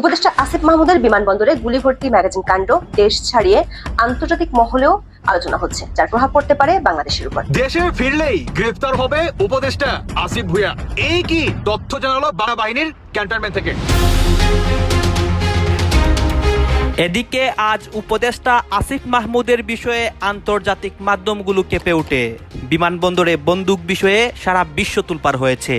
উপদেষ্টা আসিফ মাহমুদের বিমানবন্দরে গুলি ভর্তি ম্যাগাজিন কাণ্ড দেশ ছাড়িয়ে আন্তর্জাতিক মহলেও আলোচনা হচ্ছে যার প্রভাব পড়তে পারে বাংলাদেশের উপর। দেশে ফিরলেই গ্রেফতার হবে উপদেষ্টা আসিফ ভুয়া এই কি তথ্য জানালো বাংলা বাহিনীর ক্যান্টনমেন্ট থেকে? এদিকে আজ উপদেষ্টা আসিফ মাহমুদের বিষয়ে আন্তর্জাতিক মাধ্যমগুলো কেঁপে ওঠে। বিমানবন্দরে বন্দুক বিষয়ে সারা বিশ্ব তুলপার হয়েছে।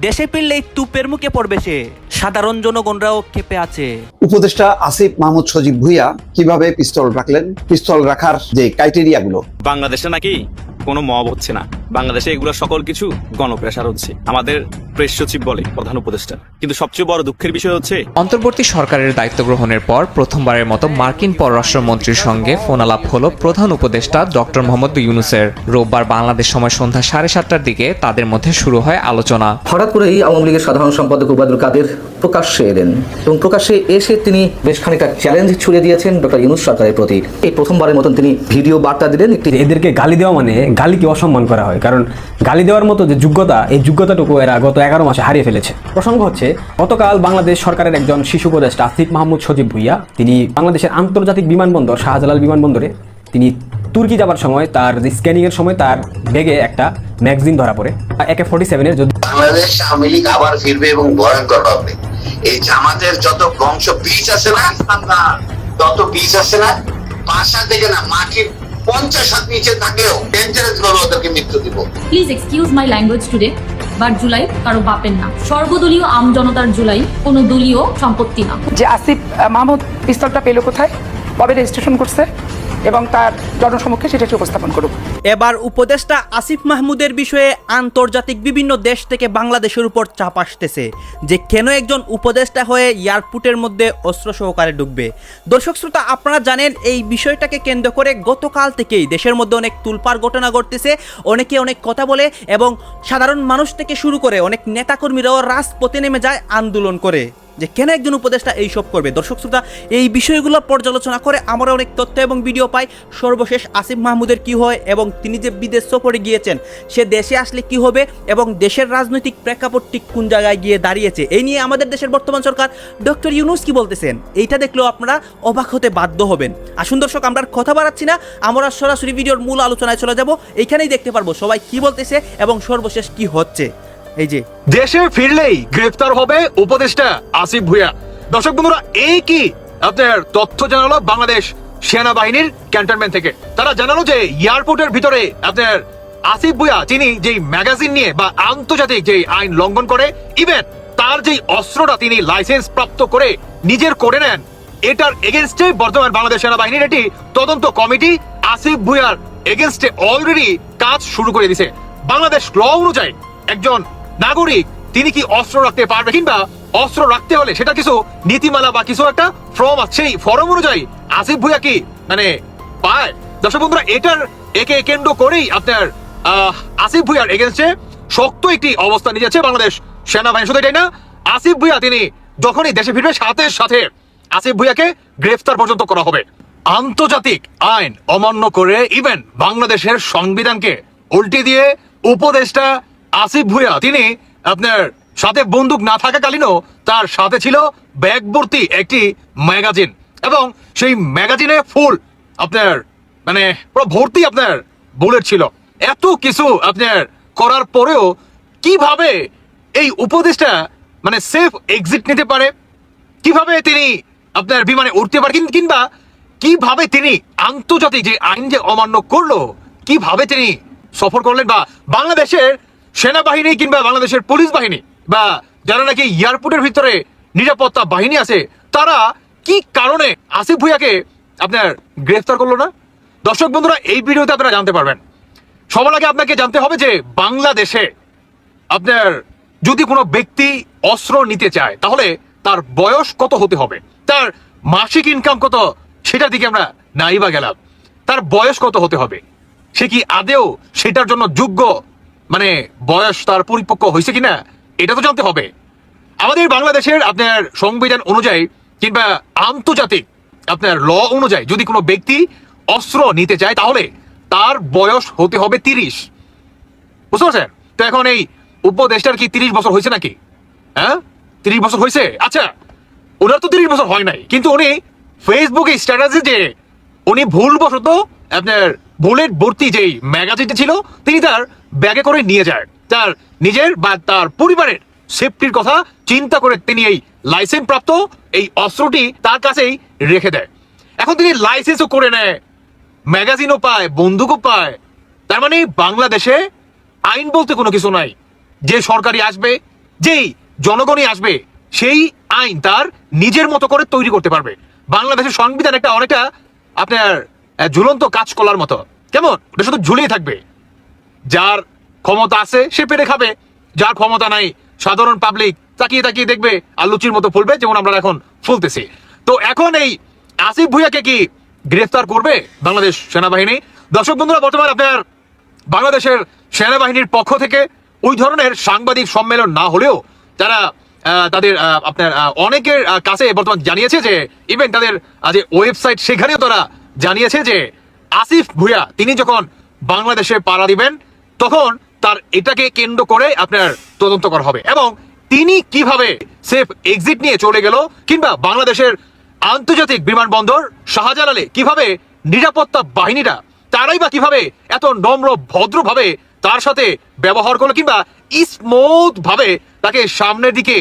দেশে ফিরলেই তুপের মুখে পড়বে সে। সাধারণ জনগণরাও ক্ষেপে আছে। উপদেষ্টা আসিফ মাহমুদ সজীব ভুইয়া কীভাবে পিস্তল রাখলেন? পিস্তল রাখার যে ক্রাইটেরিয়া গুলো বাংলাদেশে নাকি কোনো মব হচ্ছে না। বাংলাদেশে এগুলো সকল কিছু গণপ্রেশার হচ্ছে। আমাদের প্রেস সচিব বলে প্রধান উপদেষ্টা। কিন্তু সবচেয়ে বড় দুঃখের বিষয় হচ্ছে অন্তর্বর্তী সরকারের দায়িত্ব গ্রহণের পর প্রথমবারের মতো মার্কিন পররাষ্ট্রমন্ত্রীর সঙ্গে ফোনালাপ হল প্রধান উপদেষ্টা ডক্টর মোহাম্মদ ইউনুসের। রোববার বাংলাদেশ সময় সন্ধ্যা সাড়ে সাতটার দিকে তাদের মধ্যে শুরু হয় আলোচনা। হঠাৎ করেই আওয়ামী লীগের সাধারণ সম্পাদক উবায়দুল কাদের প্রকাশ্যে এলেন এবং প্রকাশ্যে এসে তিনি বেশ খানিকটা চ্যালেঞ্জ ছুড়ে দিয়েছেন ডক্টর ইউনুস সরকারের প্রতি। এই প্রথমবারের মতন তিনি ভিডিও বার্তা দিলেন একটি এদেরকে গালি দেওয়া মানে গালিকে অসম্মান করা হয়। কারণ গালি দেওয়ার মতো যে যোগ্যতা এই যোগ্যতাটুকু এরা গত এগারো মাসে হারিয়ে ফেলেছে। প্রসঙ্গ হচ্ছে গতকাল বাংলাদেশ সরকারের একজন শিশু উপদেষ্টা আসিফ মাহমুদ সজীব ভুইয়া তিনি বাংলাদেশের আন্তর্জাতিক বিমানবন্দর শাহজালাল বিমানবন্দরে তিনি তুর্কি যাবার সময় তার স্ক্যানিং এর সময় তার ব্যাগে একটা ম্যাগজিন ধরা পড়ে। একে ফোর্টি সেভেনের যুদ্ধ বাংলাদেশ আওয়ামী লীগ আবার ফিরবে এবং ভয়ঙ্কর হবে। এই জামাতের যত বংশ বীজ আছে না, তত বীজ আছে না বাসা থেকে না মাটির পঞ্চাশ হাত নিচে থাকলেও please excuse my language today but July কারও বাপের না সর্বদলীয় আম জনতার জুলাই, কোনো দলীয় সম্পত্তি না। যে আসিফ মাহমুদ, পিস্তলটা পেল কোথায়? কবে রেজিস্ট্রেশন করছে? এবং তার জনসমক্ষে সেটা একটু উপস্থাপন করুক। এবার উপদেষ্টা আসিফ মাহমুদের বিষয়ে আন্তর্জাতিক বিভিন্ন দেশ থেকে বাংলাদেশের উপর চাপ আসতেছে যে কেন একজন উপদেষ্টা হয়ে এয়ারপোর্টের মধ্যে অস্ত্র সহকারে ঢুকবে। দর্শক শ্রোতা, আপনারা জানেন এই বিষয়টাকে কেন্দ্র করে গতকাল থেকেই দেশের মধ্যে অনেক তুলপার ঘটনা ঘটতেছে, অনেকে অনেক কথা বলে এবং সাধারণ মানুষ থেকে শুরু করে অনেক নেতাকর্মীরাও রাজপথে নেমে যায় আন্দোলন করে। যে কেন একজন উপদেষ্টা এইসব করবে? দর্শক শ্রোতা, এই বিষয়গুলো পর্যালোচনা করে আমরা অনেক তথ্য এবং ভিডিও পাই। সর্বশেষ আসিফ মাহমুদের কি হয় এবং তিনি যে বিদেশ সফরে গিয়েছেন, সে দেশে আসলে কি হবে এবং দেশের রাজনৈতিক প্রেক্ষাপট ঠিক কোন জায়গায় গিয়ে দাঁড়িয়েছে? এই নিয়ে আমাদের দেশের বর্তমান সরকার ডক্টর ইউনুস কি বলতেছেন? এইটা দেখলেও আপনারা অবাক হতে বাধ্য হবেন। আসুন দর্শক, আমরা কথা বাড়াচ্ছি না। আমরা সরাসরি ভিডিওর মূল আলোচনায় চলে যাব। এইখানেই দেখতে পারব সবাই কি বলতেছে এবং সর্বশেষ কি হচ্ছে। এই যে। দেশে ফিরলেই গ্রেফতার হবে উপদেষ্টা আসিফ ভুয়া দর্শক বন্ধুরা, এই কি আপনার তথ্য জানালো বাংলাদেশ সেনাবাহিনীর ক্যান্টনমেন্ট থেকে? তারা জানালো যে এয়ারপোর্টের ভিতরে আপনার আসিফ ভুয়া তিনি যেই ম্যাগাজিন নিয়ে বা আন্তর্জাতিক যে আইন লঙ্ঘন করে, ইভেন তার যেই অস্ত্রটা তিনি লাইসেন্স প্রাপ্ত করে নিজের করে নেন, এটার এগেনস্টে বর্তমান বাংলাদেশ সেনাবাহিনীর একটি তদন্ত কমিটি আসিফ ভুয়ার এগেনস্টে অলরেডি কাজ শুরু করে দিছে। বাংলাদেশ ল অনুযায়ী একজন নাগরিক, তিনি কি অস্ত্র রাখতে পারবে কিংবা অস্ত্র রাখতে হলে সেটা কিছু নীতিমালা বা কিছু একটা ফর্ম আছে? সেই ফর্ম অনুযায়ী আসিফ ভুইয়া কি মানে পায়? দর্শক বন্ধুরা, এটার একে কেন্দ্র করেই আপনার আসিফ ভুইয়ার এগেনস্টে শক্ত একটি অবস্থান নিয়ে যাচ্ছে বাংলাদেশ সেনাবাহিনী। শুধু এটাই না, আসিফ ভুইয়া, তিনি যখনই দেশে ফিরবে, সাথে সাথে আসিফ ভুইয়াকে গ্রেফতার পর্যন্ত করা হবে। আন্তর্জাতিক আইন অমান্য করে ইভেন বাংলাদেশের সংবিধানকে উল্টে দিয়ে উপদেষ্টা আসিফ ভুইয়া, তিনি আপনার সাথে বন্দুক না থাকাকালীনও তার সাথে ছিল ব্যাগ ভর্তি একটি ম্যাগাজিন। এবং সেই ম্যাগাজিনে ফুল আপনার মানে পুরো ভর্তি আপনার বুলেট ছিল। এত কিছু আপনার করার পরেও কীভাবে এই উপদেশটা মানে সেফ এক্সিট নিতে পারে? কীভাবে তিনি আপনার বিমানে উঠতে পারে? কিংবা কীভাবে তিনি আন্তর্জাতিক যে আইন যে অমান্য করল, কীভাবে তিনি সফর করলেন? বা বাংলাদেশের সেনাবাহিনী কিংবা বাংলাদেশের পুলিশ বাহিনী বা যারা নাকি এয়ারপোর্টের ভিতরে নিরাপত্তা বাহিনী আছে, তারা কি কারণে আসিফ ভুইয়াকে আপনার গ্রেফতার করল না? দর্শক বন্ধুরা, এই ভিডিওতে আপনারা জানতে পারবেন। সবার আগে আপনাকে জানতে হবে যে বাংলাদেশে আপনার যদি কোনো ব্যক্তি অস্ত্র নিতে চায়, তাহলে তার বয়স কত হতে হবে? তার মাসিক ইনকাম কত? সেটার দিকে আমরা নাই বা গেলাম। তার বয়স কত হতে হবে? সে কি আদেও সেটার জন্য যোগ্য মানে বয়স তার পরিপক্ক হয়েছে কিনা, এটা তো জানতে হবে। আমাদের বাংলাদেশের আপনার সংবিধান অনুযায়ী কিংবা আন্তর্জাতিক আপনার ল অনুযায়ী যদি কোনো ব্যক্তি অস্ত্র নিতে চায়, তাহলে তার বয়স হতে হবে তিরিশ। বুঝতে পারছেন? তো এখন এই উপদেশটার কি তিরিশ বছর হয়েছে নাকি? হ্যাঁ? তিরিশ বছর হয়েছে? আচ্ছা ওনার তো তিরিশ বছর হয় নাই। কিন্তু উনি ফেসবুকে স্ট্যাটাসে যে উনি ভুলবশত আপনার বুলেট ভর্তি যেই ম্যাগাজিনটি ছিল, তিনি তার ব্যাগে করে নিয়ে যায়। তার নিজের বা তার পরিবারের সেফটির কথা চিন্তা করে তিনি এই লাইসেন্স প্রাপ্ত এই অস্ত্রটি তার কাছেই রেখে দেয়। এখন তিনি লাইসেন্সও করে নেয় ম্যাগাজিনও পায়, বন্দুকও পায়। তার মানে বাংলাদেশে আইন বলতে কোনো কিছু নাই। যে সরকারি আসবে, যেই জনগণই আসবে, সেই আইন তার নিজের মতো করে তৈরি করতে পারবে। বাংলাদেশের সংবিধান একটা অনেকটা আপনার ঝুলন্ত কাজ করার মতো। কেমন? ওটা শুধু ঝুলিয়ে থাকবে। যার ক্ষমতা আছে, সে পেরে খাবে। যার ক্ষমতা নাই, সাধারণ পাবলিক তাকিয়ে তাকিয়ে দেখবে আর লুচির মতো ফুলবে, যেমন আমরা এখন ফুলতেছি। তো এখন এই আসিফ ভুইয়াকে কি গ্রেফতার করবে বাংলাদেশ সেনাবাহিনী? দর্শক বন্ধুরা, বর্তমানে আপনার বাংলাদেশের সেনাবাহিনীর পক্ষ থেকে ওই ধরনের সাংবাদিক সম্মেলন না হলেও তারা তাদের আপনার অনেকের কাছে বর্তমান জানিয়েছে যে ইভেন তাদের যে ওয়েবসাইট সেখানেও তারা জানিয়েছে যে, আসিফ ভুইয়া, তিনি যখন বাংলাদেশে পাড়া দিবেন তখন তার এটাকে কেন্দ্র করে আপনার তদন্ত করা হবে। এবং তিনি কীভাবে সেফ এক্সিট নিয়ে চলে গেল কিংবা বাংলাদেশের আন্তর্জাতিক বিমানবন্দর শাহজালালে কীভাবে নিরাপত্তা বাহিনীরা, তারাই বা কীভাবে এত নম্র, ভদ্রভাবে তার সাথে ব্যবহার করল কিংবা স্মুথ ভাবে তাকে সামনের দিকে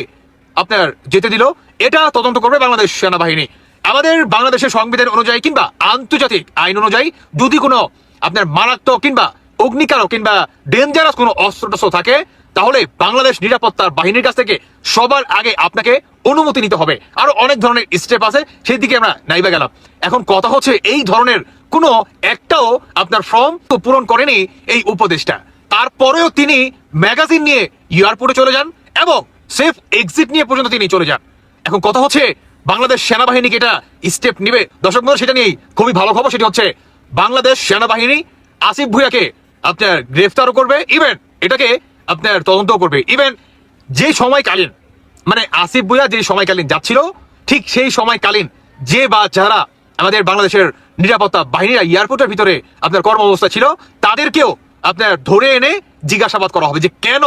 আপনার যেতে দিল, এটা তদন্ত করবে বাংলাদেশ সেনাবাহিনী। আমাদের বাংলাদেশের সংবিধান অনুযায়ী কিংবা আন্তর্জাতিক আইন অনুযায়ী যদি কোনো আপনার মারাত্মক কিংবা অগ্নিকারক কিংবা ডেঞ্জারাস কোনো অস্ত্র টস্ত্র থাকে, তাহলে বাংলাদেশ নিরাপত্তার বাহিনীর কাছ থেকে সবার আগে আপনাকে অনুমতি নিতে হবে। আরও অনেক ধরনের স্টেপ আছে সেই দিকে আমরা নাইবা গেলাম। এখন কথা হচ্ছে এই ধরনের কোনো একটাও আপনার ফর্ম তো পূরণ করেনি এই উপদেশটা তারপরেও তিনি ম্যাগাজিন নিয়ে এয়ারপোর্টে চলে যান এবং সেফ এক্সিট নিয়ে পর্যন্ত তিনি চলে যান। এখন কথা হচ্ছে বাংলাদেশ সেনাবাহিনীকে এটা স্টেপ নিবে। দর্শক সেটা নিয়েই খুবই ভালো খবর, সেটি হচ্ছে বাংলাদেশ সেনাবাহিনী আসিফ ভুইয়াকে আপনার গ্রেফতারও করবে ইভেন এটাকে আপনার তদন্তও করবে। ইভেন যে সময়কালীন মানে আসিফ ভুইয়া যে সময়কালীন যাচ্ছিল, ঠিক সেই সময়কালীন যে বা যারা আমাদের বাংলাদেশের নিরাপত্তা বাহিনীরা এয়ারপোর্টের ভিতরে আপনার কর্ম অবস্থা ছিল, তাদেরকেও আপনার ধরে এনে জিজ্ঞাসাবাদ করা হবে যে কেন,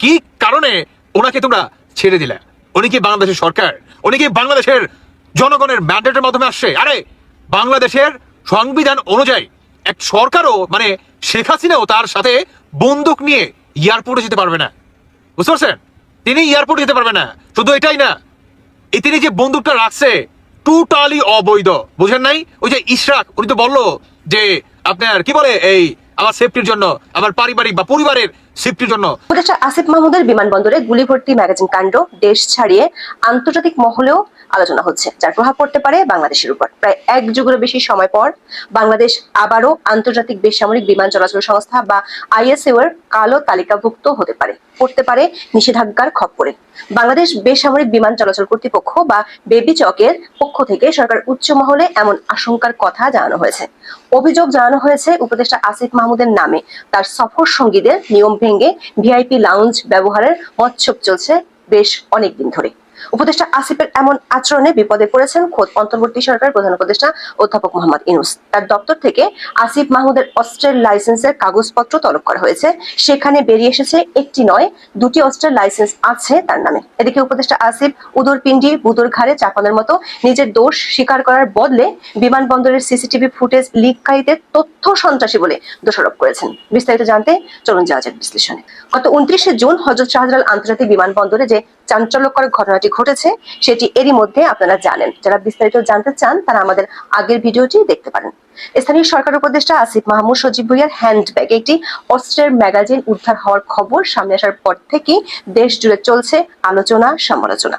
কি কারণে ওনাকে তোমরা ছেড়ে দিলে? উনি কি বাংলাদেশের সরকার? উনি কি বাংলাদেশের জনগণের ম্যান্ডেটের মাধ্যমে আসছে? আরে, বাংলাদেশের সংবিধান অনুযায়ী এক সরকারও মানে শেখ হাসিনাও তার সাথে বন্দুক নিয়ে এয়ারপোর্টে যেতে পারবে না। বুঝতে পারছেন? তিনি এয়ারপোর্টে যেতে পারবে না। শুধু এটাই না এই তিনি যে বন্দুকটা রাখছে টোটালি অবৈধ। বুঝেন নাই? ওই যে ইশরাক, উনি তো বলল যে আপনার, কি বলে এই, আমার সেফটির জন্য, আমার পারিবারিক বা পরিবারের সেফটির জন্য। উপদেষ্টা আসিফ মাহমুদের বিমানবন্দরে গুলি ভর্তি ম্যাগাজিন কাণ্ড, দেশ ছাড়িয়ে আন্তর্জাতিক মহলেও আলোচনা হচ্ছে, যার প্রভাব পড়তে পারে বাংলাদেশের উপর। প্রায় এক যুগের বেশি সময় পর বাংলাদেশ আবারও আন্তর্জাতিক বেসামরিক বিমান চলাচল সংস্থা বা আইএসএও এর কালো তালিকাভুক্ত হতে পারে, পড়তে পারে নিষেধাজ্ঞার খপ্পরে। বাংলাদেশ বেসামরিক বিমান চলাচল কর্তৃপক্ষ বা বেবি চকের পক্ষ থেকে সরকার উচ্চ মহলে এমন আশঙ্কার কথা জানানো হয়েছে। অভিযোগ জানানো হয়েছে উপদেষ্টা আসিফ মাহমুদের নামে। তার সফর সঙ্গীদের নিয়ম ভেঙে ভিআইপি লাউঞ্জ ব্যবহারের মৎসব চলছে বেশ অনেকদিন ধরে। উপদেষ্টা আসিফের এমন আচরণে বিপদে পড়েছেন খোদ অন্তর্বর্তী সরকার প্রধান উপদেষ্টা অধ্যাপক মোহাম্মদ ইনুস। তার দপ্তর থেকে আসিফ মাহমুদের অস্ত্রের লাইসেন্সের কাগজপত্র তলব করা হয়েছে। সেখানে বেরিয়ে এসেছে একটি নয়, দুটি অস্ত্রের লাইসেন্স আছে তার নামে। এদিকে উপদেষ্টা আসিফ উদরপিণ্ডি বুদর ঘাড়ে চাপানোর মতো নিজের দোষ স্বীকার করার বদলে বিমানবন্দরের সিসিটিভি ফুটেজ লিককারীদের তথ্য সন্ত্রাসী বলে দোষারোপ করেছেন। বিস্তারিত জানতে চলুন যাওয়া যাক বিশ্লেষণে। গত উনত্রিশে জুন হজরত শাহজালাল আন্তর্জাতিক বিমানবন্দরে যে চাঞ্চল্যকর ঘটনাটি ঘটেছে, সেটি এরই মধ্যে আপনারা জানেন। যারা বিস্তারিত জানতে চান, তারা আমাদের আগের ভিডিওটি দেখতে পারেন। স্থানীয় সরকার উপদেষ্টা আসিফ মাহমুদ সজীব ভুইয়ার হ্যান্ডব্যাগে একটি অস্ত্রের ম্যাগাজিন উদ্ধার হওয়ার খবর সামনে আসার পর থেকেই দেশ জুড়ে চলছে আলোচনা সমালোচনা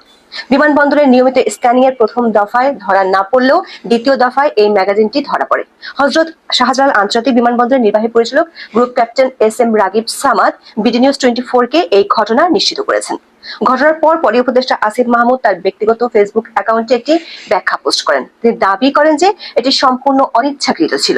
বিমানবন্দরের নিয়মিত স্ক্যানিং এর প্রথম দফায় ধরা না পড়লেও দ্বিতীয় দফায় এই ম্যাগাজিনটি ধরা পড়ে। হজরত শাহজালাল আন্তর্জাতিক বিমানবন্দরের নির্বাহী পরিচালক group captain S M Ragib Samad BD news twenty কে এই ঘটনা নিশ্চিত করেছেন। ঘটনার পর পরই উপদেষ্টা আসিফ মাহমুদ তার ব্যক্তিগত ফেসবুক অ্যাকাউন্টে একটি ব্যাখ্যা পোস্ট করেন। তিনি দাবি করেন যে এটি সম্পূর্ণ অনিচ্ছাকৃত ছিল।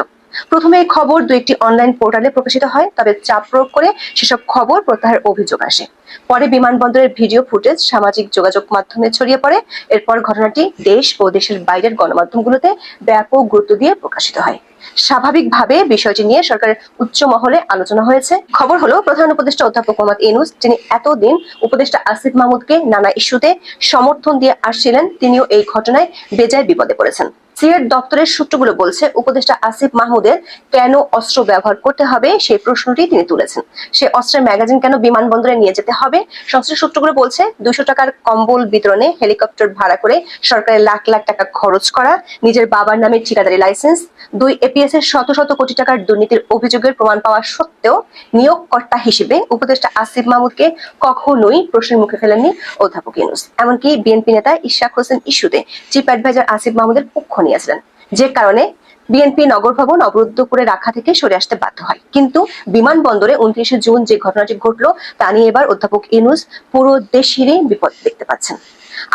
প্রথমে এই খবর দু একটি অনলাইন পোর্টালে প্রকাশিত হয়, তবে চাপ প্রয়োগ করে সেসব খবর প্রত্যাহারের অভিযোগ আসে। পরে বিমানবন্দরের ভিডিও ফুটেজ, সামাজিক যোগাযোগ মাধ্যমে ছড়িয়ে পড়ে। এরপর ঘটনাটি দেশ ও দেশের বাইরের গণমাধ্যমগুলোতে ব্যাপক গুরুত্ব দিয়ে প্রকাশিত হয়। স্বাভাবিকভাবে বিষয়টি নিয়ে সরকারের উচ্চ মহলে আলোচনা হয়েছে। খবর হলো, প্রধান উপদেষ্টা অধ্যাপক মোহাম্মদ ইনুস যিনি এতদিন উপদেষ্টা আসিফ মাহমুদকে নানা ইস্যুতে সমর্থন দিয়ে আসছিলেন, তিনিও এই ঘটনায় বেজায় বিপদে পড়েছেন। সিএর দপ্তরের সূত্রগুলো বলছে, উপদেষ্টা আসিফ মাহমুদের কেন অস্ত্র ব্যবহার করতে হবে সেই প্রশ্নটি তিনি তুলেছেন। সে অস্ত্রের ম্যাগাজিন কেন বিমানবন্দরে নিয়ে যেতে হবে। সংশ্লিষ্ট সূত্রগুলো বলছে দুশো টাকার কম্বল বিতরণে হেলিকপ্টার ভাড়া করে সরকারের লাখ লাখ টাকা খরচ করা, নিজের বাবার নামে ঠিকাদারি লাইসেন্স দুই এপিএস এর শত শত কোটি টাকার দুর্নীতির অভিযোগের প্রমাণ পাওয়া সত্ত্বেও নিয়োগকর্তা হিসেবে উপদেষ্টা আসিফ মাহমুদকে কখনোই প্রশ্নের মুখে ফেলেননি অধ্যাপক ইউনুস। এমনকি বিএনপি নেতা ইশাক হোসেন ইস্যুতে চিফ অ্যাডভাইজার আসিফ মাহমুদের পক্ষ নিয়েছিলেন। যে কারণে বিএনপি নগর ভবন অবরুদ্ধ করে রাখা থেকে সরে আসতে বাধ্য হয়। কিন্তু বিমানবন্দরে উনত্রিশে জুন যে ঘটনাটি ঘটলো, তা নিয়ে এবার অধ্যাপক ইনুস পুরো দেশেরই বিপদ দেখতে পাচ্ছেন।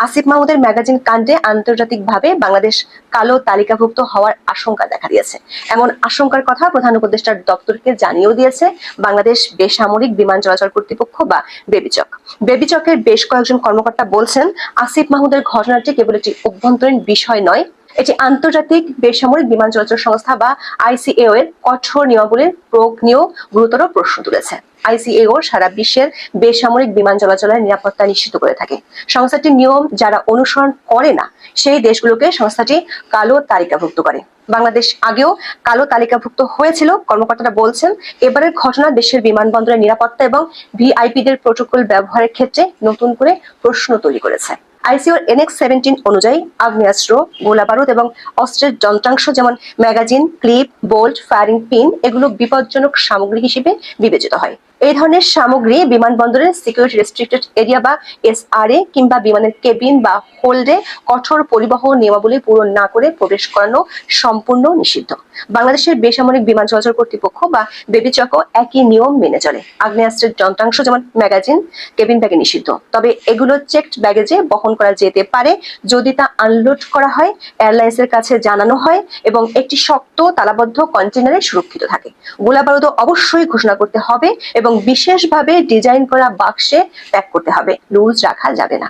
আসিফ মাহমুদের ম্যাগাজিন কাণ্ডে আন্তর্জাতিকভাবে বাংলাদেশ কালো তালিকাভুক্ত হওয়ার আশঙ্কা দেখা দিয়েছে। এমন আশঙ্কার কথা প্রধান উপদেষ্টার দপ্তরকে জানিয়েও দিয়েছে বাংলাদেশ বেসামরিক বিমান চলাচল কর্তৃপক্ষ বা বেবিচক। বেবিচকের বেশ কয়েকজন কর্মকর্তা বলছেন, আসিফ মাহমুদের ঘটনাটি কেবল একটি অভ্যন্তরীণ বিষয় নয় এটি আন্তর্জাতিক বেসামরিক বিমান চলাচল সংস্থা বা আইসিএও এর কঠোর নিয়মাবলীর প্রয়োগ নিয়েও গুরুতর প্রশ্ন তুলেছে। আইসিএও সারা বিশ্বের বেসামরিক বিমান চলাচলের নিরাপত্তা নিশ্চিত করে থাকে। সংস্থাটির নিয়ম যারা অনুসরণ করে না, সেই দেশগুলোকে সংস্থাটি কালো তালিকাভুক্ত করে। বাংলাদেশ আগেও কালো তালিকাভুক্ত হয়েছিল, কর্মকর্তারা বলছেন, এবারের ঘটনা দেশের বিমানবন্দরের নিরাপত্তা এবং ভিআইপিদের প্রোটোকল ব্যবহারের ক্ষেত্রে নতুন করে প্রশ্ন তৈরি করেছে। আইসিওর এনএক্স সেভেন্টিন অনুযায়ী আগ্নেয়াস্ত্র গোলা বারুদ এবং অস্ত্রের যন্ত্রাংশ যেমন magazine, clip, bolt, firing pin এগুলো বিপজ্জনক সামগ্রী হিসেবে বিবেচিত হয়। এই ধরনের সামগ্রী বিমানবন্দরের সিকিউরিটি রেস্ট্রিক্টেড এরিয়া বা এসআরএ কিংবা বিমানের কেবিন বা হোল্ডে কঠোর পরিবহন নিয়মাবলী পূরণ না করে প্রবেশ করানো সম্পূর্ণ নিষিদ্ধ। বাংলাদেশের বেসামরিক বিমান চলাচল কর্তৃপক্ষ বা বেবিচকও একই নিয়ম মেনে চলে। আগ্নেয়াস্ত্রের যন্ত্রাংশ যেমন ম্যাগাজিন, কেবিন ব্যাগে নিষিদ্ধ। তবে এগুলো চেকড ব্যাগেজে বহন করা যেতে পারে যদি তা আনলোড করা হয়, এয়ারলাইন্সের কাছে জানানো হয় এবং একটি শক্ত তালাবদ্ধ কন্টেনারে সুরক্ষিত থাকে। গোলা বারুদ অবশ্যই ঘোষণা করতে হবে এবং বিশেষভাবে ডিজাইন করা বাক্সে প্যাক করতে হবে। লুজ রাখা যাবে না।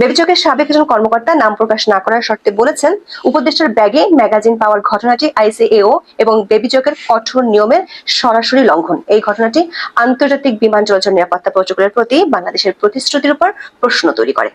বেবিচকের সাবেক একজন কর্মকর্তা নাম প্রকাশ না করার শর্তে বলেছেন, উপদেষ্টার ব্যাগে ম্যাগাজিন পাওয়ার ঘটনাটি আইসিএও এবং বেবিচকের কঠোর নিয়মের সরাসরি লঙ্ঘন। এই ঘটনাটি আন্তর্জাতিক বিমান চলাচল নিরাপত্তা প্রোটোকলের প্রতি বাংলাদেশের প্রতিশ্রুতির উপর প্রশ্ন তৈরি করে।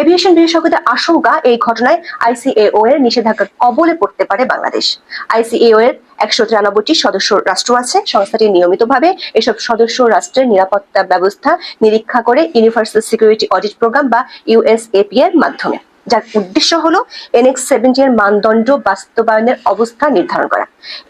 এভিয়েশন বিশেষজ্ঞদের আশঙ্কা এই ঘটনায় আইসিএও এর নিষেধাজ্ঞা কবলে পড়তে পারে বাংলাদেশ। আইসিএও এর একশো তিরানব্বইটি সদস্য রাষ্ট্র আছে। সংস্থাটি নিয়মিতভাবে এসব সদস্য রাষ্ট্রের নিরাপত্তা ব্যবস্থা নিরীক্ষা করে ইউনিভার্সাল সিকিউরিটি অডিট প্রোগ্রাম বা ইউএসএপি এর মাধ্যমে। যার উদ্দেশ্য হলো এনএক্স সেভেন্টি এর মানদণ্ড বাস্তবায়নের অবস্থা নির্ধারণ করা।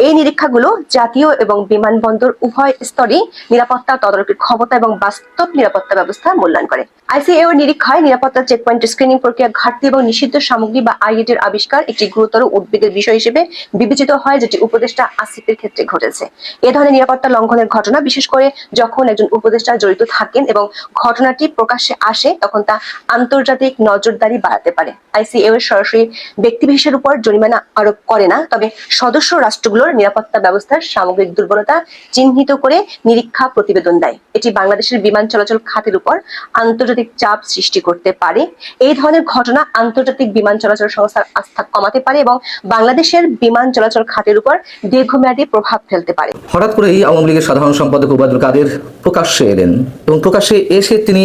এই নিরীক্ষাগুলো জাতীয় এবং বিমানবন্দর উভয় স্তরেই নিরাপত্তা তদারকির ক্ষমতা এবং বাস্তব নিরাপত্তা ব্যবস্থা মূল্যায়ন করে। আইসিএও নিরীক্ষায় নিরাপত্তা চেকপয়েন্ট স্ক্রিনিং প্রক্রিয়া ঘাটতি এবং নিষিদ্ধ সামগ্রী বা আইএটির আবিষ্কার একটি গুরুতর উদ্বেগের বিষয় হিসেবে বিবেচিত হয়, যেটি উপদেষ্টা আসিফের ক্ষেত্রে ঘটেছে। এ ধরনের নিরাপত্তা লঙ্ঘনের ঘটনা, বিশেষ করে যখন একজন উপদেষ্টা জড়িত থাকেন এবং ঘটনাটি প্রকাশ্যে আসে, তখন তা আন্তর্জাতিক নজরদারি বাড়াতে পারে। আইসিএও এর সরাসরি ব্যক্তিবিশেষের উপর জরিমানা আরোপ করে না। তবে সদস্য রাষ্ট্রগুলোর নিরাপত্তা ব্যবস্থার সামগ্রিক দুর্বলতা চিহ্নিত করে নিরীক্ষা প্রতিবেদন দেয়। এটি বাংলাদেশের বিমান চলাচল খাতের উপর আন্তর্জাতিক চাপ সৃষ্টি করতে পারে। এই ধরনের ঘটনা আন্তর্জাতিক বিমান চলাচল সংস্থার আস্থা কমাতে পারে এবং বাংলাদেশের বিমান চলাচল খাতের উপর দীর্ঘমেয়াদী প্রভাব ফেলতে পারে। হঠাৎ করেই আওয়ামী লীগের সাধারণ সম্পাদক ওবায়দুল কাদের প্রকাশ্যে এলেন এবং প্রকাশ্যে এসে তিনি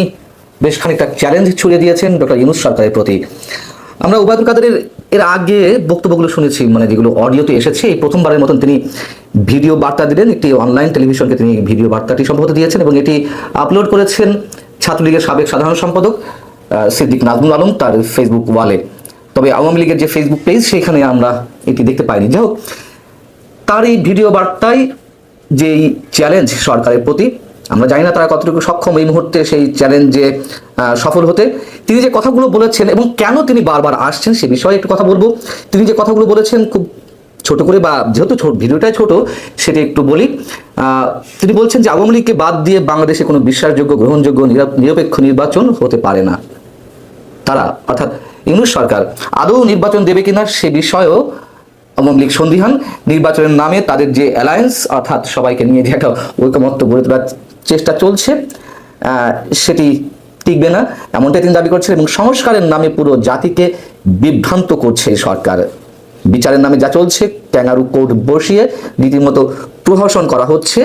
বেশ খানিকটা চ্যালেঞ্জ ছুড়ে দিয়েছেন ডক্টর ইউনুস সরকারের প্রতি। আমরা ওবায়দুল কাদেরের, এর আগে বক্তব্যগুলো শুনেছি মানে যেগুলো অডিওতে এসেছে, এই প্রথমবারের মতন তিনি ভিডিও বার্তা দিলেন, একটি অনলাইন টেলিভিশনকে তিনি ভিডিও বার্তাটি সম্ভবত দিয়েছেন এবং এটি আপলোড করেছেন ছাত্রলীগের সাবেক সাধারণ সম্পাদক সিদ্দিক নাজমুল আলম তার ফেসবুক ওয়ালে তবে আওয়ামী লীগের যে ফেসবুক পেজ সেখানে আমরা এটি দেখতে পাইনি। যাই হোক, তার এই ভিডিও বার্তায় যেই চ্যালেঞ্জ সরকারের প্রতি আমরা জানি না তারা কতটুকু সক্ষম এই মুহূর্তে সেই চ্যালেঞ্জে সফল হতে। তিনি যে কথাগুলো বলেছেন এবং কেন তিনি বারবার আসছেন সে বিষয়ে একটু কথা বলব। তিনি যে কথাগুলো বলেছেন খুব ছোট করে বা যেহেতু ভিডিওটাই ছোট, সেটা একটু বলি। তিনি বলছেন যে আওয়ামী লীগকে বাদ দিয়ে বাংলাদেশে কোনো বিশ্বাসযোগ্য, গ্রহণযোগ্য নিরা- নিরপেক্ষ নির্বাচন হতে পারে না। তারা, অর্থাৎ ইংলিশ সরকার, আদৌ নির্বাচন দেবে কিনা সে বিষয়েও আওয়ামী লীগ সন্দিহান। নির্বাচনের নামে তাদের যে অ্যালায়েন্স অর্থাৎ সবাইকে নিয়ে যে একটা ঐকমত্য গড়ে তোলার চেষ্টা চলছে সেটি টিকবে না, এমনটাই তিনি দাবি করছেন এবং সংস্কারের নামে পুরো জাতিকে বিভ্রান্ত করছে সরকার। বিচারের নামে যা চলছে, ক্যাঙ্গারু কোর্ট বসিয়ে রীতিমতো প্রহসন করা হচ্ছে।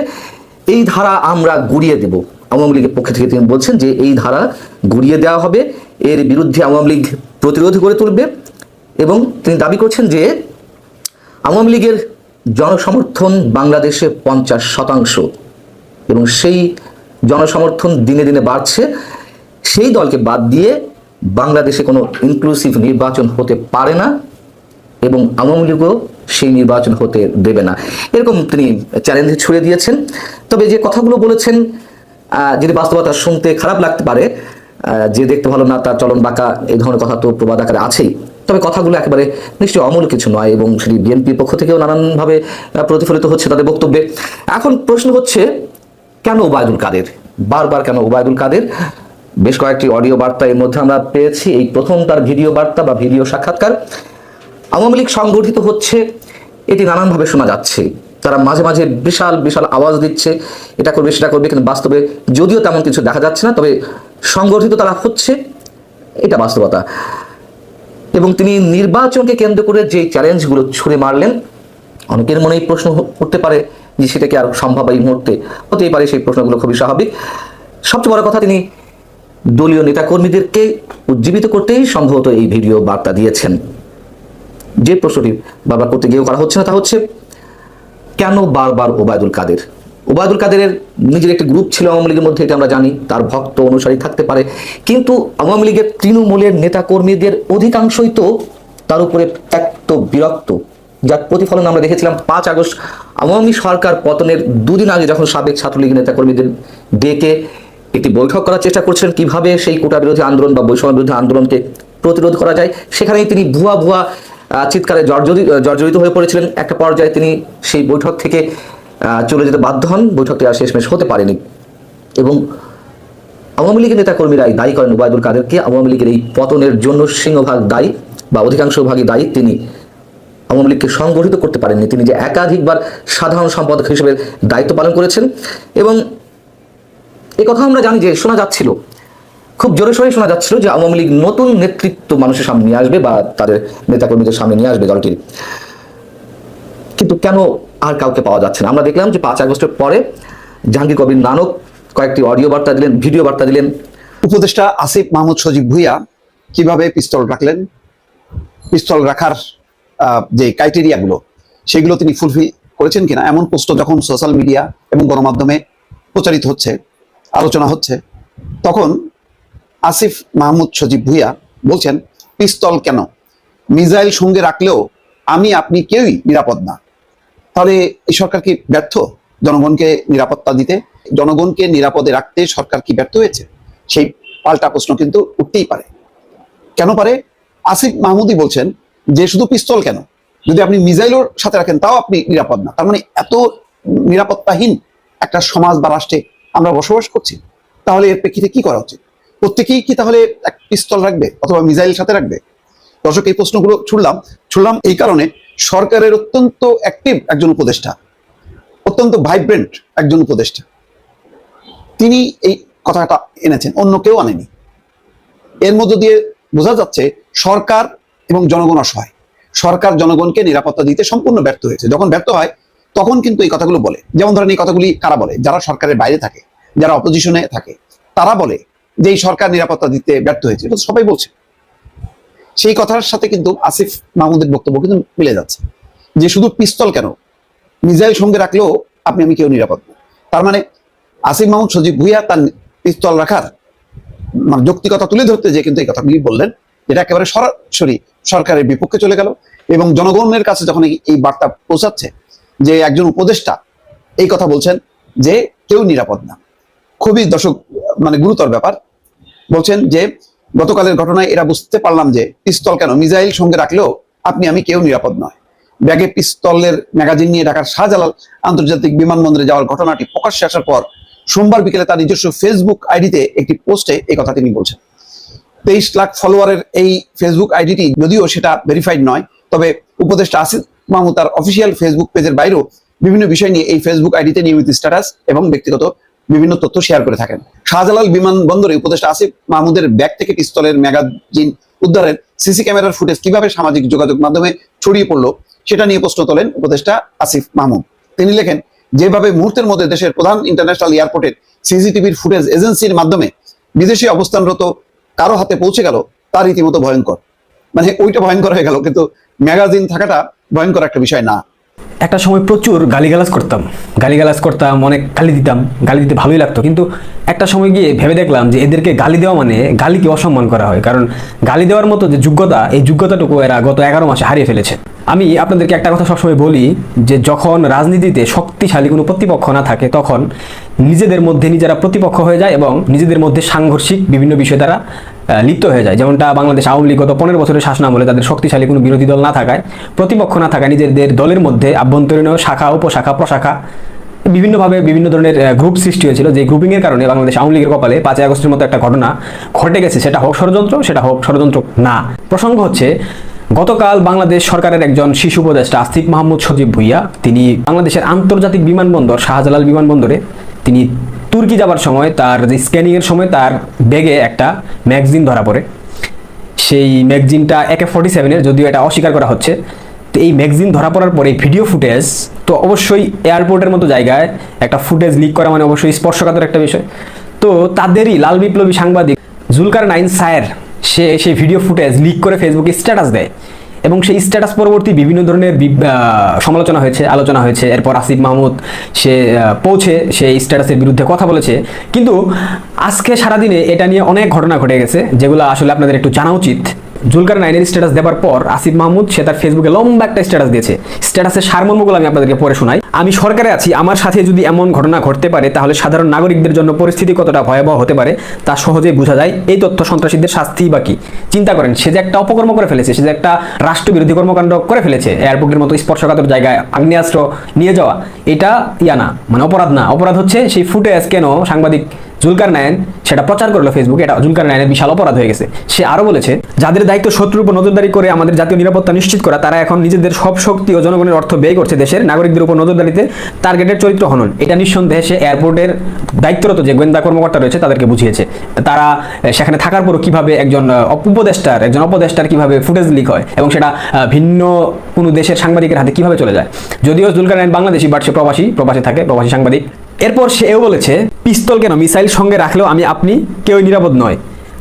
এই ধারা আমরা গুড়িয়ে দেব। আওয়ামী লীগের পক্ষ থেকে তিনি বলছেন যে এই ধারা গুড়িয়ে দেওয়া হবে, এর বিরুদ্ধে আওয়ামী লীগ প্রতিরোধ গড়ে তুলবে এবং তিনি দাবি করছেন যে আওয়ামী লীগের জনসমর্থন বাংলাদেশে পঞ্চাশ শতাংশ। এবং সেই জনসমর্থন দিনে দিনে বাড়ছে, সেই দলকে বাদ দিয়ে বাংলাদেশে কোনো ইনক্লুসিভ নির্বাচন হতে পারে না এবং আওয়ামী লীগও সেই নির্বাচন হতে দেবে না। এরকম তিনি চ্যালেঞ্জ ছুড়ে দিয়েছেন। তবে যে কথাগুলো বলেছেন যদি বাস্তবতা শুনতে খারাপ লাগতে পারে যে দেখতে ভালো না, তার চলন বাঁকা, এই ধরনের কথা তো প্রবাদ আকারে আছেই। তবে কথাগুলো একেবারে নিশ্চয়ই অমূল কিছু নয় এবং সেটি বিএনপির পক্ষ থেকেও নানানভাবে প্রতিফলিত হচ্ছে তাদের বক্তব্যে। এখন প্রশ্ন হচ্ছে কেন ওবায়দুল কাদের? বারবার কেন ওবায়দুল কাদের? বেশ কয়েকটি অডিও বার্তা এর মধ্যে আমরা পেয়েছি। এই প্রথম তার ভিডিও বার্তা বা ভিডিও সাক্ষাৎকার। আওয়ামী লীগ সংগঠিত হচ্ছে, এটি নানানভাবে শোনা যাচ্ছে। তারা মাঝে মাঝে বিশাল বিশাল আওয়াজ দিচ্ছে। এটা করবে, সেটা করবে, কিন্তু বাস্তবে যদিও তেমন কিছু দেখা যাচ্ছে না, তবে সংগঠিত তারা হচ্ছে, এটা বাস্তবতা। এবং তিনি নির্বাচনকে কেন্দ্র করে যে চ্যালেঞ্জগুলো ছুড়ে মারলেন, অনেকের মনেই প্রশ্ন করতে পারে যে সেটা কি আর সম্ভব এই মুহূর্তে? হতেই পারে সেই প্রশ্নগুলো খুবই স্বাভাবিক। সবচেয়ে বড় কথা তিনি দলীয় নেতাকর্মীদেরকে উজ্জীবিত করতেই সম্ভবত এই ভিডিও বার্তা দিয়েছেন। যে প্রশ্নটি বারবার করতে গিয়েও করা হচ্ছে না, তা হচ্ছে, কেন বারবার ওবায়দুল কাদের? ওবায়দুল কাদেরের নিজের একটি গ্রুপ ছিল আওয়ামী লীগের মধ্যে, এটা আমরা জানি, তার ভক্ত অনুসারী থাকতে পারে। কিন্তু আওয়ামী লীগের তৃণমূলের নেতাকর্মীদের অধিকাংশই তো তার উপরে ত্যক্ত বিরক্ত। যার প্রতিফলন আমরা দেখেছিলাম পাঁচ আগস্ট। আওয়ামী সরকার পতনের দুদিন আগে যখন সাবেক ছাত্রলীগ নেতাকর্মীদের ডেকে একটি বৈঠক করার চেষ্টা করছিলেন, কীভাবে সেই কোটা বিরোধী আন্দোলন বা বৈষম্য বিরোধী আন্দোলনকে প্রতিরোধ করা যায়, সেখানেই তিনি ভুয়া ভুয়া চিৎকারে জর্জরি- জর্জরিত হয়ে পড়েছিলেন। একটা পর্যায়ে তিনি সেই বৈঠক থেকে চলে যেতে বাধ্য হন। বৈঠকটি আর শেষমেশ হতে পারেনি। এবং আওয়ামী লীগের নেতাকর্মীরাই দায়ী করেন ওবায়দুল কাদেরকে। আওয়ামী লীগের এই পতনের জন্য সিংহভাগ দায়ী বা অধিকাংশ ভাগই দায়ী তিনি। আওয়ামী লীগকে সংগঠিত করতে পারেননি। তিনি যে একাধিকবার সাধারণ সম্পাদক হিসেবে দায়িত্ব পালন করেছেন এবং এই কথা আমরা জানি যে শোনা যাচ্ছিল, খুব জোরে সোরে শোনা যাচ্ছিল যে আওয়ামী লীগ নতুন নেতৃত্ব মানুষের সামনে নিয়ে আসবে বা তাদের নেতাকর্মীদের সামনে নিয়ে আসবে দলটির। কিন্তু কেন আর কাউকে পাওয়া যাচ্ছে না? আমরা দেখলাম যে পাঁচ আগস্টের পরে জাহাঙ্গীর কবির নানক কয়েকটি অডিও বার্তা দিলেন, ভিডিও বার্তা দিলেন। উপদেষ্টা আসিফ মাহমুদ সজীব ভুইয়া কীভাবে পিস্তল রাখলেন? পিস্তল রাখার যে ক্রাইটেরিয়াগুলো সেগুলো তিনি ফুলফিল করেছেন কিনা, এমন পোস্ট যখন সোশ্যাল মিডিয়া এবং গণমাধ্যমে প্রচারিত হচ্ছে, আলোচনা হচ্ছে, তখন আসিফ মাহমুদ সজীব ভুইয়া বলছেন, পিস্তল কেন? মিসাইল সঙ্গে রাখলেও আমি, আপনি কেউই নিরাপদ না। তাহলে এই সরকার কি ব্যর্থ? জনগণকে নিরাপত্তা দিতে, জনগণকে নিরাপদে রাখতে সরকার কি ব্যর্থ হয়েছে? সেই পাল্টা প্রশ্ন কিন্তু উঠতেই পারে। কেন পারে? আসিফ মাহমুদি বলছেন যে শুধু পিস্তল কেন? যদি আপনি মিসাইলের সাথে রাখেন, তাও আপনি নিরাপদ না। তার মানে এত নিরাপত্তাহীন একটা সমাজ বা রাষ্ট্রে আমরা বসবাস করছি, তাহলে এর প্রেক্ষিতে কি করা উচিত? প্রত্যেকেই কি তাহলে এক পিস্তল রাখবে অথবা মিসাইল সাথে রাখবে? দর্শক, এই প্রশ্নগুলো ছুড়লাম। ছুড়লাম এই কারণে সরকারের অত্যন্ত অ্যাক্টিভ একজন উপদেষ্টা, অত্যন্ত ভাইব্রেন্ট একজন উপদেষ্টা। তিনি এই কথাটা এনেছেন, অন্য কেউ আনেনি। এর মধ্য দিয়ে বোঝা যাচ্ছে সরকার এবং জনগণ অসহায়। সরকার জনগণকে নিরাপত্তা দিতে সম্পূর্ণ ব্যর্থ হয়েছে। যখন ব্যর্থ হয়, তখন কিন্তু এই কথাগুলো বলে। যেমন ধরেন এই কথাগুলি কারা বলে? যারা সরকারের বাইরে থাকে, যারা অপোজিশনে থাকে, তারা বলে যে এই সরকার নিরাপত্তা দিতে ব্যর্থ হয়েছে। এটা সবাই বলছে। সেই কথার সাথে কিন্তু আসিফ মাহমুদের বক্তব্য কিন্তু মিলে যাচ্ছে। যে শুধু পিস্তল কেন? মিজাইল সঙ্গে রাখলেও আপনি আমি কেউ নিরাপদ তার মানে আসিফ মাহমুদ সজীব ভুইয়া তার পিস্তল রাখার মানে যৌক্তিকতা তুলে ধরতে যে কিন্তু এই কথাগুলি বললেন যেটা একেবারে সরাসরি সরকারের বিপক্ষে চলে গেল এবং জনগণের কাছে যখন এই- বার্তা পৌঁছাচ্ছে যে একজন উপদেষ্টা এই কথা বলছেন যে কেউ নিরাপদ না। খুবই দর্শক মানে গুরুতর ব্যাপার। বলছেন যে গতকালের ঘটনায় এরা বুঝতে পারলাম যে পিস্তল কেন? মিজাইল সঙ্গে রাখলেও আপনি, আমি কেউ নিরাপদ নয়। ব্যাগে পিস্তলের ম্যাগাজিন নিয়ে ঢাকার শাহজালাল আন্তর্জাতিক বিমানবন্দরে যাওয়ার ঘটনাটি প্রকাশ্যে আসার পর সোমবার বিকেলে তার নিজস্ব ফেসবুক আইডিতে একটি পোস্টে এই কথা তিনি বলছেন। তেইশ লাখ ফলোয়ারের এই ফেসবুক আইডিটি যদিও সেটা ভেরিফাইড নয়, তবে উপদেষ্টা আসিফ মাহমুদ তার অফিসিয়াল ফেসবুক পেজের বাইরেও বিভিন্ন বিষয় নিয়ে এই ফেসবুক আইডিতে নিয়মিত স্ট্যাটাস এবং ব্যক্তিগত বিভিন্ন তথ্য শেয়ার করে থাকেন। শাহজালাল বিমানবন্দরে উপদেষ্টা আসিফ মাহমুদের ব্যাগ থেকে পিস্তলের ম্যাগাজিন উদ্ধারের সিসি ক্যামেরার ফুটেজ কীভাবে সামাজিক যোগাযোগ মাধ্যমে ছড়িয়ে পড়ল সেটা নিয়ে প্রশ্ন তোলেন উপদেষ্টা আসিফ মাহমুদ। তিনি লেখেন, যেভাবে মুহূর্তের মধ্যে দেশের প্রধান ইন্টারন্যাশনাল এয়ারপোর্টের সিসিটিভির ফুটেজ এজেন্সির মাধ্যমে বিদেশে অবস্থানরত কারও হাতে পৌঁছে গেল, তা রীতিমতো ভয়ঙ্কর। মানে ওইটা ভয়ঙ্কর হয়ে গেল, কিন্তু ম্যাগাজিন থাকাটা ভয়ঙ্কর একটা বিষয় না। একটা সময় প্রচুর গালিগালাজ করতাম। গালিগালাজ করতাম, অনেক গালি দিতাম, গালি দিতে ভালোই লাগতো। কিন্তু একটা সময় গিয়ে ভেবে দেখলাম যে এদেরকে গালি দেওয়া মানে গালিকে অসম্মান করা হয়। কারণ গালি দেওয়ার মতো যে যোগ্যতা, এই যোগ্যতাটুকু এরা গত এগারো মাসে হারিয়ে ফেলেছে। আমি আপনাদেরকে একটা কথা সবসময় বলি যে যখন রাজনীতিতে শক্তিশালী কোনো প্রতিপক্ষ না থাকে, তখন নিজেদের মধ্যে নিজেরা প্রতিপক্ষ হয়ে যায় এবং নিজেদের মধ্যে সাংঘর্ষিক বিভিন্ন বিষয় দ্বারা লিপ্ত হয়ে যায়। যেমনটা বাংলাদেশ আওয়ামী লীগ গত পনেরো বছরের শাসন আমলে তাদের শক্তিশালী কোনো বিরোধী দল না থাকায়, প্রতিপক্ষ না থাকায় নিজেদের দলের মধ্যে আভ্যন্তরীণ শাখা, উপশাখা, প্রশাখা বিভিন্নভাবে বিভিন্ন ধরনের গ্রুপ সৃষ্টি হয়েছিল। যে গ্রুপিংয়ের কারণে বাংলাদেশ আওয়ামী লীগের কপালে পাঁচই আগস্টের মতো একটা ঘটনা ঘটে গেছে। সেটা হোক ষড়যন্ত্র, সেটা হোক ষড়যন্ত্র না। প্রসঙ্গ হচ্ছে, গতকাল বাংলাদেশ সরকারের একজন শিশু উপদেষ্টা আসিফ মাহমুদ সজীব ভুইয়া, তিনি বাংলাদেশের আন্তর্জাতিক বিমানবন্দর শাহজালাল বিমানবন্দরে তিনি তুর্কি যাবার সময় তার যে স্ক্যানিং এর সময় তার ব্যাগে একটা ম্যাগজিন ধরা পড়ে। সেই ম্যাগজিনটা একে ফর্টি সেভেনের যদিও এটা অস্বীকার করা হচ্ছে। তো এই ম্যাগজিন ধরা পড়ার পরে ভিডিও ফুটেজ তো অবশ্যই এয়ারপোর্টের মতো জায়গায় একটা ফুটেজ লিক করা মানে অবশ্যই স্পর্শকাতর একটা বিষয়। তো তাদেরই লাল বিপ্লবী সাংবাদিক জুলকার নাইন সায়ের, সে সেই ভিডিও ফুটেজ লিক করে ফেসবুকে স্ট্যাটাস দেয়। এবং সেই স্ট্যাটাস পরবর্তী বিভিন্ন ধরনের সমালোচনা হয়েছে, আলোচনা হয়েছে। এরপর আসিফ মাহমুদ, সে পৌঁছে, সেই স্ট্যাটাসের বিরুদ্ধে কথা বলেছে। কিন্তু আজকে সারাদিনে এটা নিয়ে অনেক ঘটনা ঘটে গেছে, যেগুলো আসলে আপনাদের একটু জানা উচিত। জুলকার নাইনের স্ট্যাটাস দেওয়ার পর আসিফ মাহমুদ, সে তার ফেসবুকে লম্বা একটা স্ট্যাটাস দিয়েছে। স্ট্যাটাসের সারমর্মগুলো আমি আপনাদেরকে পড়ে শোনাই। আমি সরকারে আছি, আমার সাথে যদি এমন ঘটনা ঘটতে পারে, তাহলে সাধারণ নাগরিকদের জন্য পরিস্থিতি কতটা ভয়াবহ হতে পারে, তা সহজেই বোঝা যায়। এই তথ্য সন্ত্রাসীদের শাস্তি বাকি চিন্তা করেন, সে যে একটা অপকর্ম করে ফেলেছে, সে যে একটা রাষ্ট্রবিরোধী কর্মকাণ্ড করে ফেলেছে এয়ারপোর্টের মতো স্পর্শকাতর জায়গায় আগ্নেয়াস্ত্র নিয়ে যাওয়া, এটা ইয়া না মানে অপরাধ না। অপরাধ হচ্ছে সেই ফুটেজ কেন সাংবাদিক জুলকার নায়ন, সেটা প্রচার করল ফেসবুকে এটা জুলকার নায়নের বিশাল অপরাধ হয়ে গেছে। সে আরও বলেছে, যাদের দায়িত্ব শত্রুর উপর নজরদারি করে আমাদের জাতীয় নিরাপত্তা নিশ্চিত করা, তারা এখন নিজেদের সব শক্তি ও জনগণের অর্থ ব্যয় করছে দেশের নাগরিকদের উপর নজরদারিতে টার্গেটের চরিত্র হনন। এটা নিঃসন্দেহে সে এয়ারপোর্টের দায়িত্বরত যে গোয়েন্দা কর্মকর্তা রয়েছে, তাদেরকে বুঝিয়েছে। তারা সেখানে থাকার পরও কীভাবে একজন উপদেষ্টার, একজন অপদেষ্টার কীভাবে ফুটেজ লিক হয় এবং সেটা ভিন্ন কোনো দেশের সাংবাদিকের হাতে কীভাবে চলে যায়। যদিও জুলকার নাইন বাংলাদেশি বাট সে প্রবাসী প্রবাসী থাকে, প্রবাসী সাংবাদিক। এরপর সেও বলেছে, পিস্তল কেন? মিসাইল সঙ্গে রাখলেও আমি আপনি কেউ নিরাপদ নয়।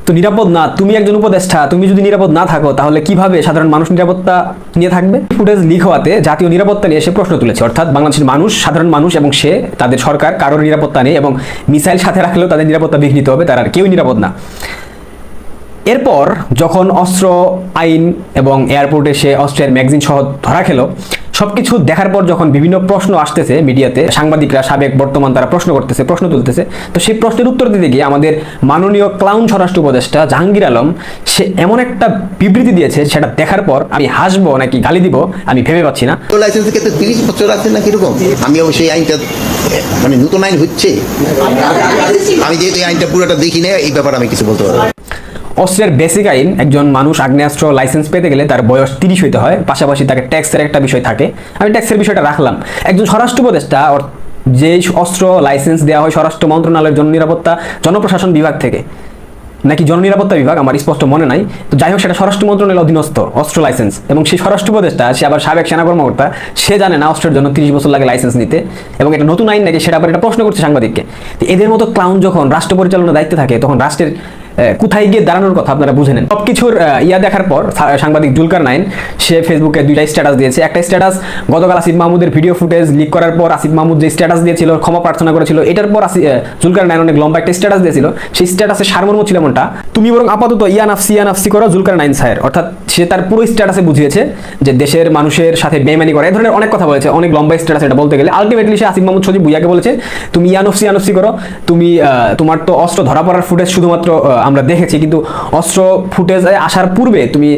তো নিরাপদ না, তুমি একজন উপদেষ্টা, তুমি যদি নিরাপদ না থাকো, তাহলে কীভাবে সাধারণ মানুষ নিরাপত্তা নিয়ে থাকবে? ফুটেজ লিক হওয়াতে জাতীয় নিরাপত্তা নিয়ে সে প্রশ্ন তুলেছে, অর্থাৎ বাংলাদেশের মানুষ, সাধারণ মানুষ এবং সে, তাদের সরকার কারোর নিরাপত্তা নেই এবং মিসাইল সাথে রাখলেও তাদের নিরাপত্তা বিঘ্নিত হবে, তারা কেউ নিরাপদ না। এরপর যখন অস্ত্র, আইন এবং এয়ারপোর্টে সে অস্ত্রের ম্যাগজিন সহ ধরা খেলো সবকিছু দেখার পর যখন বিভিন্ন প্রশ্ন আসতেছে মিডিয়াতে, সাংবাদিকরা, সাবেক, বর্তমান তারা প্রশ্ন করতেছে, প্রশ্ন তুলতেছে, তো সেই প্রশ্নের উত্তর দিতে গিয়ে আমাদের মাননীয় ক্লাউন স্বরাষ্ট্র উপদেষ্টা জাহাঙ্গীর আলম, সে এমন একটা বিবৃতি দিয়েছে, সেটা দেখার পর আমি হাসবো নাকি গালি দিব, আমি ভেবে পাচ্ছি না। লাইসেন্সের ক্ষেত্রে তিরিশ বছর আছে না কীরকম আমি অবশ্যই আইনটা মানে নতুন আইন হচ্ছে। আমি যেহেতু আইনটা পুরোটা দেখি না এই ব্যাপারে আমি কিছু বলতে পারব। অস্ত্রের বেসিক আইন, একজন মানুষ আগ্নেয়াস্ত্র লাইসেন্স পেতে গেলে তার বয়স তিরিশ হইতে হয়, পাশাপাশি তাকে ট্যাক্সের একটা বিষয় থাকে। আমি ট্যাক্সের বিষয়টা রাখলাম। একজন স্বরাষ্ট্র উপদেষ্টা যে অস্ত্র লাইসেন্স দেওয়া হয় স্বরাষ্ট্র মন্ত্রণালয়ের জননিরাপত্তা জনপ্রশাসন বিভাগ থেকে। নাকি জননিরাপত্তা বিভাগ? আমার স্পষ্ট মনে নাই। তো যাই হোক, সেটা স্বরাষ্ট্র মন্ত্রণালয়ের অধীনস্থ অস্ত্র লাইসেন্স এবং সেই স্বরাষ্ট্র উপদেষ্টা, সে আবার সাবেক সেনা কর্মকর্তা, সে জানে না অস্ত্রের জন্য তিরিশ বছর লাগে লাইসেন্স নিতে। এবং এটা নতুন আইন নাকি সেটা আবার এটা প্রশ্ন করছে সাংবাদিককে। এদের মতো ক্লাউন যখন রাষ্ট্র পরিচালনার দায়িত্বে থাকে, তখন রাষ্ট্রের কোথায় গিয়ে দাঁড়ানোর কথা আপনারা বুঝে নেন। সবকিছুর ইয়া দেখার পর সাংবাদিক জুলকার নাইন, সে ফেসবুকে দুইটা স্ট্যাটাস দিয়েছে। একটা স্ট্যাটাস গতকাল আসিফ মাহমুদের ভিডিও ফুটেজ লিক করার পর আসিফ মাহমুদ যে স্ট্যাটাস দিয়েছিল, ক্ষমা প্রার্থনা করেছিল, এটার পর জুলকার নাইন অনেক লম্বা একটা স্ট্যাটাস দিয়েছিল। সেই স্ট্যাটাসের সারমর্ম ছিল এমনটা, তুমি বরং আপাতত ইয়া নাফসি ইয়া নাফসি করো জুলকার নাইন সাহের অর্থাৎ সে তার পুরো স্ট্যাটাসে বুঝিয়েছে যে দেশের মানুষের সাথে বেমানি করে। এ ধরনের অনেক কথা বলেছে, অনেক লম্বা স্ট্যাটাস এটা বলতে গেলে। আলটিমেটলি সে আসিফ মাহমুদ সজিব ভুইয়াকে বলেছে, তুমি ইয়ানফসি ইয়ানফসি করো। তুমি তোমার তো অস্ত্র ধরা পড়ার ফুটেজ শুধুমাত্র আমরা দেখেছি, কিন্তু অস্ত্র ফুটেজ আসার পূর্বে তুমি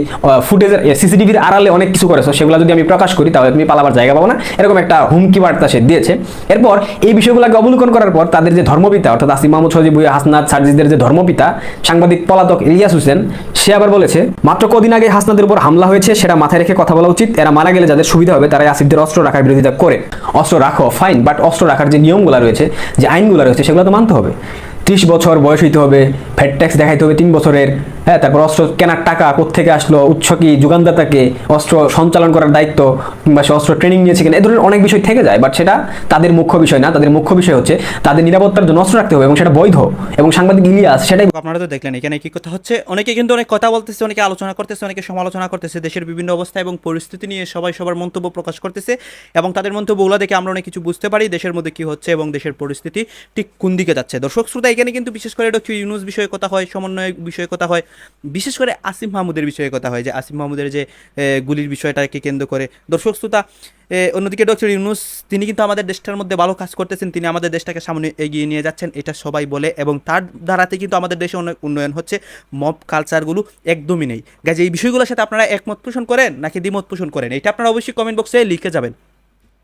ফুটেজের সিসিটিভির আড়ালে অনেক কিছু করেছ, সেগুলো যদি আমি প্রকাশ করি, তাহলে তুমি পালাবার জায়গা পাবো না। এরকম একটা হুমকি বার্তা সে দিয়েছে। এরপর এই বিষয়গুলোকে অবলোকন করার পর তাদের যে ধর্মপিতা, অর্থাৎ আসিম মাহমুদ সজিব ভুইয়া হাসনাত সার্জিসদের যে ধর্মপিতা, সাংবাদিক পলাতক ইলিয়াস হোসেন, সে আবার বলেছে, মাত্র কদিন আগে হাসনাদের উপর হামলা হয়েছে, সেটা মাথায় রেখে কথা বলা উচিত। এরা মারা গেলে যাদের সুবিধা হবে, তারাই আসিফদের অস্ত্র রাখার বিরোধিতা করে। অস্ত্র রাখো ফাইন বাট অস্ত্র রাখার যে নিয়মগুলো রয়েছে, যে আইনগুলো রয়েছে, সেগুলো তো মানতে হবে। ত্রিশ বছর বয়স হইতে হবে ফ্যাট ট্যাক্স দেখাইতে হবে তিন বছরের। হ্যাঁ তারপর অস্ত্র কেনার টাকা কোথেকে আসলো, উৎস কি যোগানদাতাকে অস্ত্র সঞ্চালন করার দায়িত্ব, কিংবা সে অস্ত্র ট্রেনিং নিয়েছে কিনা, এ ধরনের অনেক বিষয় থেকে যায় বাট সেটা তাদের মুখ্য বিষয় না, তাদের মুখ্য বিষয় হচ্ছে তাদের নিরাপত্তার জন্য অস্ত্র রাখতে হবে এবং সেটা বৈধ। এবং সাংবাদিক ইলিয়াস, সেটাই আপনারা তো দেখলেন, এখানে কি কথা হচ্ছে? অনেকে কিন্তু অনেক কথা বলতেছে, অনেকে আলোচনা করতেছে, অনেকে সমালোচনা করতেছে, দেশের বিভিন্ন অবস্থা এবং পরিস্থিতি নিয়ে সবাই সবার মন্তব্য প্রকাশ করতেছে, এবং তাদের মন্তব্যগুলো দেখে আমরা অনেক কিছু বুঝতে পারি, দেশের মধ্যে কি হচ্ছে এবং দেশের পরিস্থিতি ঠিক কোন দিকে যাচ্ছে। দর্শক শ্রোতা, এখানে কিন্তু বিশেষ করে ডক্টর ইউনুস বিষয়ে কথা হয়, সমন্বয় বিষয়ে কথা হয় বিশেষ করে আসিফ মাহমুদের বিষয়ে কথা হয় যে আসিফ মাহমুদের যে গুলির বিষয়টাকে কেন্দ্র করে। দর্শক শ্রোতা অন্যদিকে ডক্টর ইউনুস, তিনি কিন্তু আমাদের দেশটার মধ্যে ভালো কাজ করতেছেন, তিনি আমাদের দেশটাকে সামনে এগিয়ে নিয়ে যাচ্ছেন, এটা সবাই বলে এবং তার দ্বারাতে কিন্তু আমাদের দেশে অনেক উন্নয়ন হচ্ছে, মব কালচারগুলো একদমই নেই। গাজে এই বিষয়গুলোর সাথে আপনারা একমত পোষণ করেন নাকি দ্বিমত পোষণ করেন? এটা আপনারা অবশ্যই কমেন্ট বক্সে লিখে যাবেন।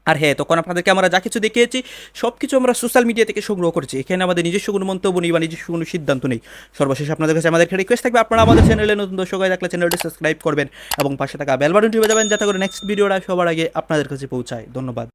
আর হ্যাঁ তখন আপনাদেরকে আমরা যা কিছু দেখিয়েছি সব কিছু আমরা সোশ্যাল মিডিয়া থেকে সংগ্রহ করেছি। এখানে আমাদের নিজস্ব কোনো মন্তব্য নেই বা নিজস্ব কোনো সিদ্ধান্ত নেই। সর্বশেষ আপনাদের কাছে আমাদের রিকোয়েস্ট থাকবে, আপনারা আমাদের চ্যানেলে নতুন দর্শক হয়ে থাকলে চ্যানেলটি সাবস্ক্রাইব করবেন এবং পাশে থাকা বেল বাটনটি যাবেন, যাতে করে নেক্সট ভিডিওটা সবার আগে আপনাদের কাছে পৌঁছায়। ধন্যবাদ।